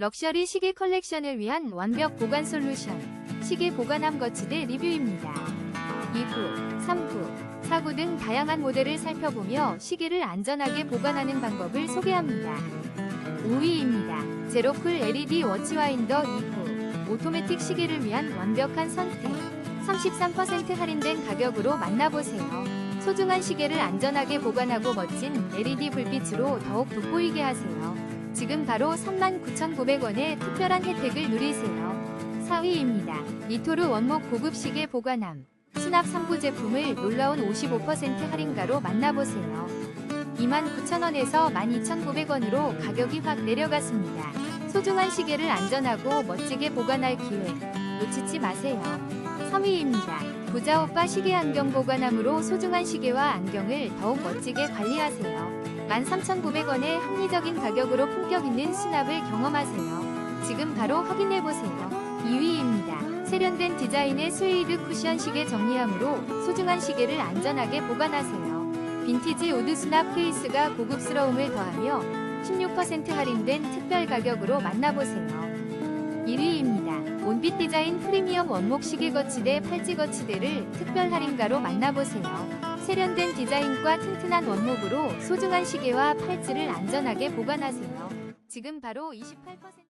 럭셔리 시계 컬렉션을 위한 완벽 보관 솔루션 시계 보관함 거치대 리뷰입니다. 2부, 3부, 4구 등 다양한 모델을 살펴보며 시계를 안전하게 보관하는 방법을 소개합니다. 5위입니다. 제로쿨 LED 워치와인더 2호 오토매틱 시계를 위한 완벽한 선택 33% 할인된 가격으로 만나보세요. 소중한 시계를 안전하게 보관하고 멋진 LED 불빛으로 더욱 돋보이게 하세요. 지금 바로 39,900원의 특별한 혜택을 누리세요. 4위입니다. 이토르 원목 고급 시계 보관함. 수납 3구 제품을 놀라운 55% 할인가로 만나보세요. 29,000원에서 12,900원으로 가격이 확 내려갔습니다. 소중한 시계를 안전하고 멋지게 보관할 기회 놓치지 마세요. 3위입니다. 부자 오빠 시계 안경 보관함으로 소중한 시계와 안경을 더욱 멋지게 관리하세요. 13,900원의 합리적인 가격으로 품격 있는 수납을 경험하세요. 지금 바로 확인해보세요. 2위입니다. 세련된 디자인의 스웨이드 쿠션 시계 정리함으로 소중한 시계를 안전하게 보관하세요. 빈티지 우드 수납 케이스가 고급스러움을 더하며 16% 할인된 특별 가격으로 만나보세요. 1위입니다. 온빛 디자인 프리미엄 원목 시계 거치대 팔찌 거치대를 특별 할인가로 만나보세요. 세련된 디자인과 튼튼한 원목으로 소중한 시계와 팔찌를 안전하게 보관하세요. 지금 바로 28%